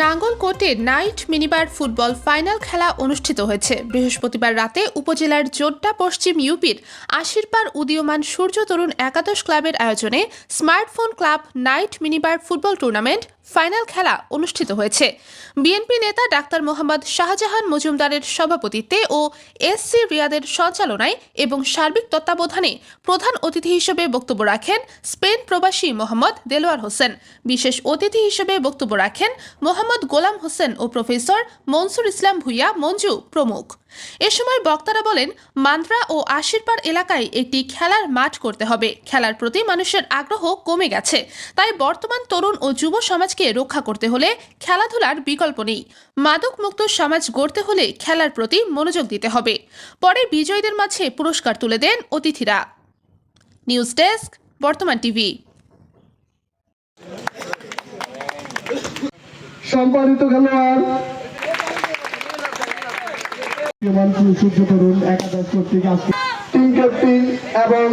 নাঙ্গলকোটে night minibar football final খেলা অনুষ্ঠিত হয়েছে। বৃহস্পতিবার রাতে উপজেলার জোড্ডা পশ্চিম ইউপির আশিরপার উদীয়মান সূর্য তরুণ একাদশ ক্লাবের আয়োজনে smartphone club night minibar football tournament final খেলা অনুষ্ঠিত হয়েছে। বিএনপি নেতা ডাক্তার মোহাম্মদ শাহজাহান মজুমদারের সভাপতিত্বে ও এসসি রিয়াদের সঞ্চালনায় এবং সার্বিক তত্ত্বাবধানে প্রধান অতিথি হিসেবে বক্তব্য রাখেন স্পেন প্রবাসী মোহাম্মদ দেলোয়ার হোসেন। বিশেষ অতিথি হিসেবে বক্তব্য রাখেন মোহাম্মদ গোলাম হোসেন ও প্রফেসর মনসুর ইসলাম ভুইয়া মঞ্জু প্রমুখ। এ সময় বক্তারা বলেন, মান্দ্রা ও আশিরপাড় এলাকায় একটি খেলার মাঠ করতে হবে। খেলার প্রতি মানুষের আগ্রহ কমে গেছে। তাই বর্তমান তরুণ ও যুব সমাজকে রক্ষা করতে হলে খেলাধুলার বিকল্প নেই। মাদক মুক্ত সমাজ গড়তে হলে খেলার প্রতি মনোযোগ দিতে হবে। পরে বিজয়ীদের মাঝে পুরস্কার তুলে দেন অতিথিরা। News desk, Bartoman TV. সম্মানিত খেলোয়াড় মানসুর সূর্য তরুণ একাদশ কর্তৃক এবং